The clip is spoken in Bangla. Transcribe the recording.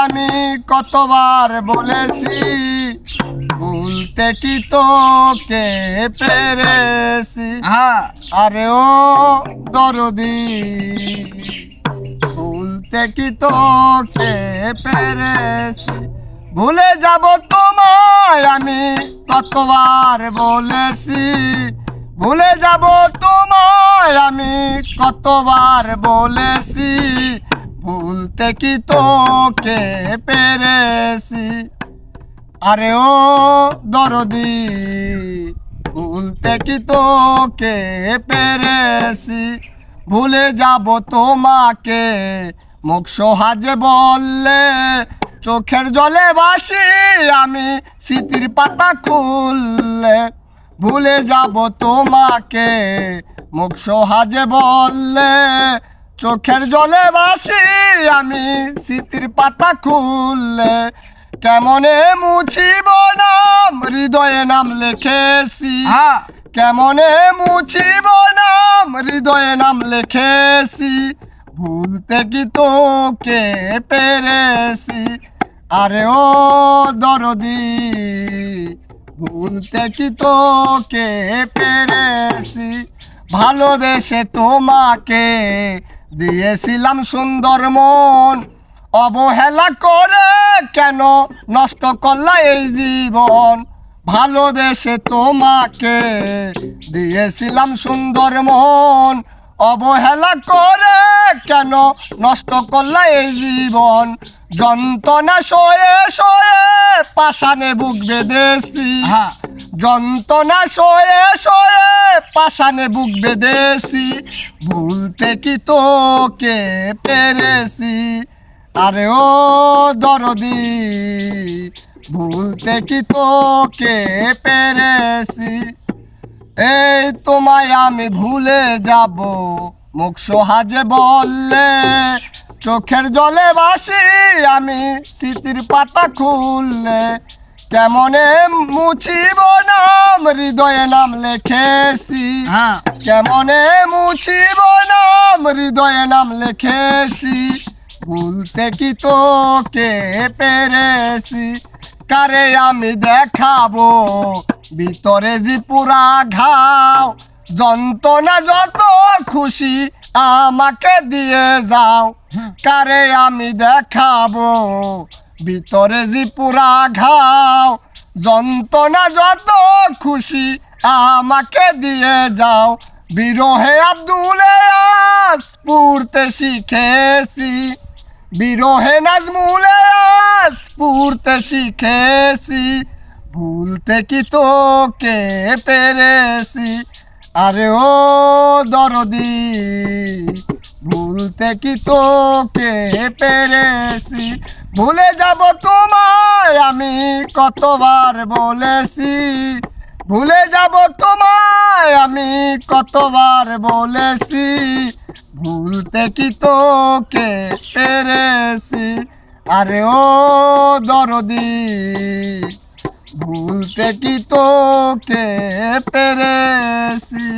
আমি কতবার বলেছি ভুলতে কি তোকে পেরেছি? হ্যাঁ। আরে ও দরদি ভুলতে কি তোকে পেরেছি? ভুলে যাব তোমায় আমি কতবার বলেছি ভুলে যাব তোমায় আমি কতবার বলেছি ভুলতে কি তোকে পেরেছি? আরে ও দরদি, ভুলতে কি তোকে পেরেছি? ভুলে যাব তোমাকে, মুখ সোহাজে বললে, চোখের জলে বাসি আমি স্মৃতির পাতা খুললে। ভুলে যাব তোমাকে, মুখ সোহাজে বললে চোখের জলে বাসি আমি স্মৃতির পাতা খুললে কেমনে মুছিব নাম? হৃদয়ে নাম লেখেছি। হ্যাঁ। কেমনে মুছিব নাম? হৃদয়ে নাম লেখেছি। ভুলতে কি তোকে পেরেছি? আরে ও দরদি ভুলতে কি তোকে পেরেছি? ভালোবেসে তোমাকে দিয়েছিলাম সুন্দর মন। অবহেলা করে কেন নষ্ট করলা এই জীবন? ভালোবেসে তোমাকে দিয়েছিলাম সুন্দর মন। অবহেলা করে কেন নষ্ট করলা এই জীবন? যন্ত্রণা সয়ে সয়ে পাশানে বুক বেঁধেছি। হ্যাঁ। যন্ত্রণা সয়ে সয়ে পাশানে বুক বেঁধেছি। ভুলতে কি তোকে পেরেছি? আরে ও দরদি, ভুলতে কি তোকে পেরেছি? এই তোমায় আমি ভুলে যাব, মুখ সোহাজে বললে, চোখের জলে বাসি আমি, স্মৃতির পাতা খুললে। কেমনে মুছিব নাম? হৃদয়ে নাম লেখেছি। হ্যাঁ। কেমনে মুছিব নাম? হৃদয়ে নাম লেখেছি। ভুলতে কি তোকে পেরেছি? কারে আমি দেখাবো? ভিতরে যে পুরা ঘাও। যন্ত্রণা যত খুশি আমাকে দিয়ে যাও। কারে আমি দেখাবো? ভিতরে যে পুরা ঘাও যন্ত্রণা যত খুশি আমাকে দিয়ে যাও। বিরহে আব্দুলে পড়তে শিখেছি বিরহে নাজমুলে পড়তে শিখেছি ভুলতে কি তোকে পেরেছি আরে ও দরদি ভুলতে কি তোকে পেরেছি ভুলে যাব তোমায়, আমি কতবার বলেছি। ভুলে যাব তোমায়, আমি কতবার বলেছি। ভুলতে কি তোকে পেরেছি? আরে ও দরদি, ভুলতে কি তোকে পেরেছি?